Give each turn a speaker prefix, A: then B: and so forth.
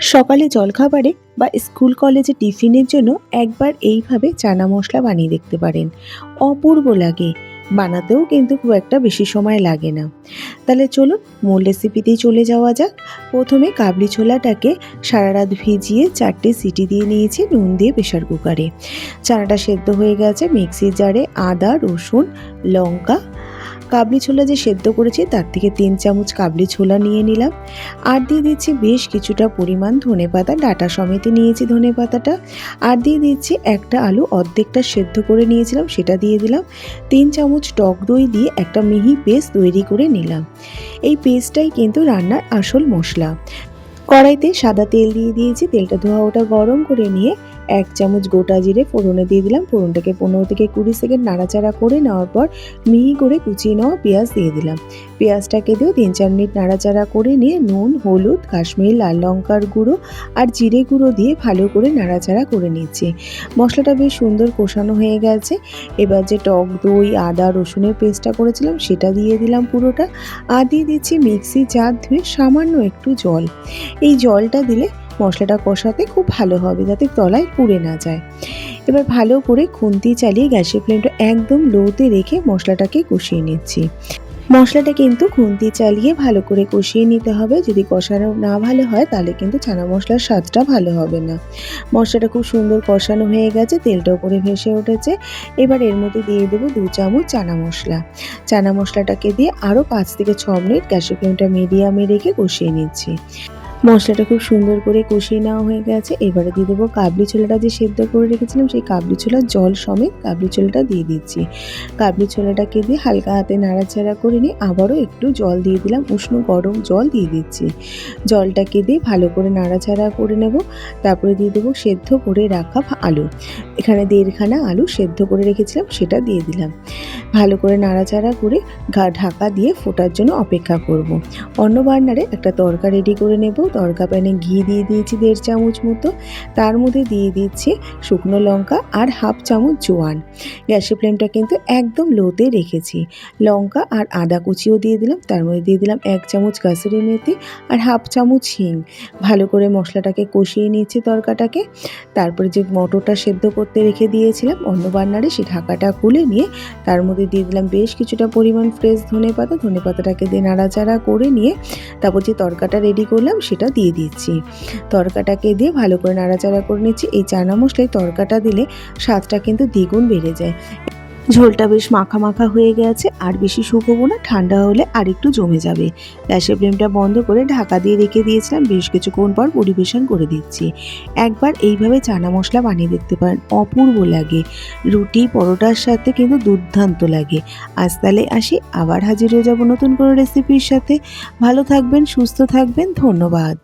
A: সকালে জলখাবারে বা স্কুল কলেজে টিফিনের জন্য একবার এইভাবে চানা মশলা বানিয়ে দেখতে পারেন। অপূর্ব লাগে। বানাতেও কিন্তু খুব একটা বেশি সময় লাগে না। তাহলে চলুন মূল রেসিপিতেই চলে যাওয়া যাক। প্রথমে কাবলি ছোলাটাকে সারা রাত ভিজিয়ে চারটে সিটি দিয়ে নিয়েছি নুন দিয়ে প্রেশার কুকারে। চানাটা সেদ্ধ হয়ে গেছে মিক্সির জারে আদা, রসুন, লঙ্কা কাবলি ছোলা যে সেদ্ধ করেছি, তার থেকে তিন চামচ কাবলি ছোলা নিয়ে নিলাম। আর দিয়ে দিচ্ছি বেশ কিছুটা পরিমাণ ধনে পাতা, ডাটা সমেত নিয়েছি ধনে পাতাটা। আর দিয়ে দিচ্ছি একটা আলু অর্ধেকটা সেদ্ধ করে নিয়েছিলাম, সেটা দিয়ে দিলাম। তিন চামচ টক দই দিয়ে একটা মিহি পেস্ট তৈরি করে নিলাম। এই পেস্টটাই কিন্তু রান্নার আসল মশলা। কড়াইতে সাদা তেল দিয়ে দিয়েছি, তেলটা ধোয়া ওটা গরম করে নিয়ে এক চামচ গোটা জিরে ফোড়নে দিয়ে দিলাম। ফোড়নটাকে পনেরো থেকে কুড়ি সেকেন্ড নাড়াচাড়া করে নেওয়ার পর মিহি করে কুচিয়ে নেওয়া পেঁয়াজ দিয়ে দিলাম। পেঁয়াজটাকে দিয়েও তিন চার মিনিট নাড়াচাড়া করে নিয়ে নুন, হলুদ, কাশ্মীরি, লাল লঙ্কার গুঁড়ো আর জিরে গুঁড়ো দিয়ে ভালো করে নাড়াচাড়া করে নিচ্ছি। মশলাটা বেশ সুন্দর কষানো হয়ে গেছে। এবার যে টক দই, আদা, রসুনের পেস্টটা করেছিলাম সেটা দিয়ে দিলাম পুরোটা। আর দিয়ে দিচ্ছি মিক্সি জার ধুয়ে সামান্য একটু জল। এই জলটা দিলে মশলাটা কষাতে খুব ভালো হবে যাতে তলায় পুড়ে না যায়। এবার ভালো করে খুন্তি চালিয়ে গ্যাসের ফ্লেমটা একদম লোতে রেখে মশলাটাকে কষিয়ে নিচ্ছি। মশলাটা কিন্তু খুন্তি চালিয়ে ভালো করে কষিয়ে নিতে হবে। যদি কষানো না ভালো হয়, তাহলে কিন্তু চানা মশলার স্বাদটা ভালো হবে না। মশলাটা খুব সুন্দর কষানো হয়ে গেছে, তেলটা উপরে ভেসে উঠেছে। এবার এর মধ্যে দিয়ে দেবো দু চামচ চানা মশলা। চানা মশলাটাকে দিয়ে আরও পাঁচ থেকে ছ মিনিট গ্যাসের ফ্লেমটা মিডিয়ামে রেখে কষিয়ে নিচ্ছি। মশলাটা খুব সুন্দর করে কষিয়ে নেওয়া হয়ে গেছে। এবারে দিয়ে দেবো কাবলি ছোলাটা যে সেদ্ধ করে রেখেছিলাম, সেই কাবলি ছোলার জল সমেত কাবলি ছোলাটা দিয়ে দিচ্ছি। কাবলি ছোলাটাকে দিয়ে হালকা হাতে নাড়াচাড়া করে নিয়ে আবারও একটু জল দিয়ে দিলাম, উষ্ণ গরম জল দিয়ে দিচ্ছি। জলটাকে দিয়ে ভালো করে নাড়াচাড়া করে নেব, তারপরে দিয়ে দেবো সেদ্ধ করে রাখা আলু। এখানে দেড়খানা আলু সেদ্ধ করে রেখেছিলাম, সেটা দিয়ে দিলাম। ভালো করে নাড়াচাড়া করে ঢাকা দিয়ে ফোটার জন্য অপেক্ষা করব। অন্য বার্নারে একটা তরকা রেডি করে নেব তরকা প্যানে ঘি দিয়ে দিয়েছি দেড় চামচ মতো। তার মধ্যে দিয়ে দিচ্ছি শুকনো লঙ্কা আর হাফ চামচ জোয়ান। গ্যাসের ফ্লেমটা কিন্তু একদম লোতে রেখেছি। লঙ্কা আর আদা কুচিও দিয়ে দিলাম, তার মধ্যে দিয়ে দিলাম এক চামচ কাসুরি মেথি আর হাফ চামচ হিং। ভালো করে মশলাটাকে কষিয়ে নিয়েছি তরকাটাকে। তারপরে যে মটরটা সেদ্ধ করতে রেখে দিয়েছিলাম, অন্য বান্নারে সে ঢাকাটা খুলে নিয়ে তার মধ্যে দিয়ে দিলাম বেশ কিছুটা পরিমাণ ফ্রেশ ধনে পাতা ধনে পাতাটাকে দিয়ে নাড়াচাড়া করে নিয়ে তারপর যে তরকাটা রেডি করলাম সেটা দিয়ে দিচ্ছি। তরকাটাকে দিয়ে ভালো করে নাড়াচাড়া করে নিচ্ছি। এই চানা মশলায় তরকাটা দিলে স্বাদটা কিন্তু দ্বিগুণ বেড়ে যায়। ঝোলটা বেশ মাখা মাখা হয়ে গেছে, আর বেশি শুকোবো না, ঠান্ডা হলে আর একটু জমে যাবে। গ্যাসের ফ্লেমটা বন্ধ করে ঢাকা দিয়ে রেখে দিয়েছিলাম, বেশ কিছুক্ষণ পর পরিবেশন করে দিচ্ছি। একবার এইভাবে চানা মশলা বানিয়ে দেখতে পারেন, অপূর্ব লাগে। রুটি, পরোটার সাথে কিন্তু দুর্দান্ত লাগে। আজ তাহলে আসি, আবার হাজির হয়ে যাব নতুন কোনো রেসিপির সাথে। ভালো থাকবেন, সুস্থ থাকবেন, ধন্যবাদ।